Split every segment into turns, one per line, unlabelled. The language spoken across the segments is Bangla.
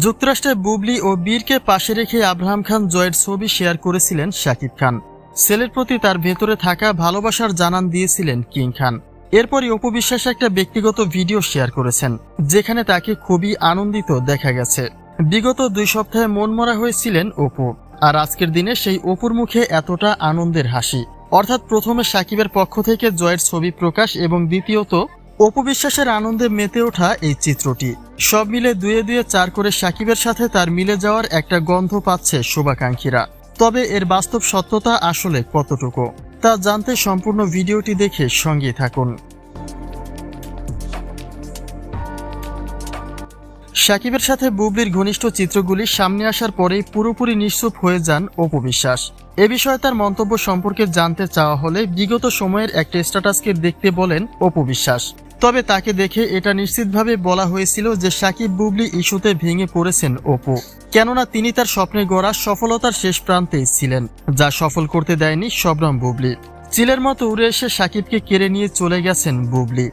যুক্তরাষ্ট্রে বুবলি ও বীরকে পাশে রেখে আব্রাহাম খান জয়ের ছবি শেয়ার করেছিলেন শাকিব খান। ছেলের প্রতি তার ভেতরে থাকা ভালোবাসার জানান দিয়েছিলেন কিং খান। এরপরই অপু বিশ্বাস একটা ব্যক্তিগত ভিডিও শেয়ার করেছেন, যেখানে তাকে খুবই আনন্দিত দেখা গেছে। বিগত দুই সপ্তাহে মনমরা হয়েছিলেন অপু, আর আজকের দিনে সেই অপুর মুখে এতটা আনন্দের হাসি। অর্থাৎ প্রথমে সাকিবের পক্ষ থেকে জয়ের ছবি প্রকাশ এবং দ্বিতীয়ত, অপু বিশ্বাসের আনন্দে মেতে ওঠা এই চিত্রটি। সব মিলে দুয়ে দুয়ে চার করে সাকিবের সাথে তার মিলে যাওয়ার একটা গন্ধ পাচ্ছে শুভাকাঙ্ক্ষীরা। তবে এর বাস্তব সত্যতা আসলে কতটুকু, তা জানতে সম্পূর্ণ ভিডিওটি দেখে সঙ্গে থাকুন। সাকিবের সাথে বুবলির ঘনিষ্ঠ চিত্রগুলি সামনে আসার পরেই পুরোপুরি নিশ্চুপ হয়ে যান অপু বিশ্বাস। এ বিষয়ে তার মন্তব্য সম্পর্কে জানতে চাওয়া হলে বিগত সময়ের একটা স্ট্যাটাসকে দেখতে বলেন অপু বিশ্বাস। তবে তাকে দেখে এটা নিশ্চিতভাবে বলা হয়েছিল যে সাকিব বুবলি ইস্যুতে ভেঙে পড়েছেন অপু। কেননা তিনি তার স্বপ্নে গড়া সফলতার শেষ প্রান্তেই ছিলেন, যা সফল করতে দেয়নি শবনম বুবলি। চিলের মতো উড়ে এসে সাকিবকে কেড়ে নিয়ে চলে গেছেন বুবলি।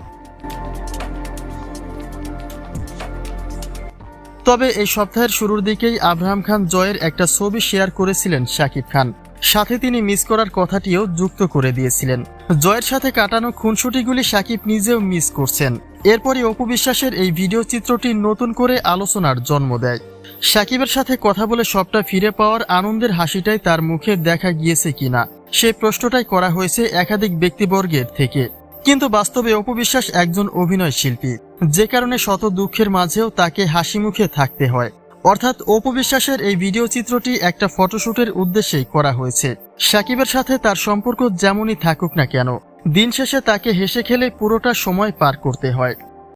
তবে এই সপ্তাহের শুরুর দিকেই আব্রাহাম খান জয়ের একটা ছবি শেয়ার করেছিলেন শাকিব খান। সাথে তিনি মিস করার কথাটিও যুক্ত করে দিয়েছিলেন। জয়ের সাথে কাটানো খুনসুটিগুলি সাকিব নিজেও মিস করছেন। এরপরই অপু বিশ্বাসের এই ভিডিও চিত্রটি নতুন করে আলোচনার জন্ম দেয়। সাকিবের সাথে কথা বলে সবটা ফিরে পাওয়ার আনন্দের হাসিটাই তার মুখে দেখা গিয়েছে কিনা সেই প্রশ্নটাই করা হয়েছে একাধিক ব্যক্তিবর্গের থেকে। কিন্তু বাস্তবে অপবিশ্বাস একজন অভিনয় শিল্পী যে কারণে শত দুঃখের মাঝেও তাকে হাসি মুখে থাকতে হয়। অর্থাৎ অপবিশ্বাসের এই ভিডিও চিত্রটি একটা ফটোশ্যুটের উদ্দেশ্যেই করা হয়েছে। সাকিবের সাথে তার সম্পর্ক যেমনই থাকুক না কেন, দিন শেষে তাকে হেসে খেলে পুরোটা সময় পার করতে হয়।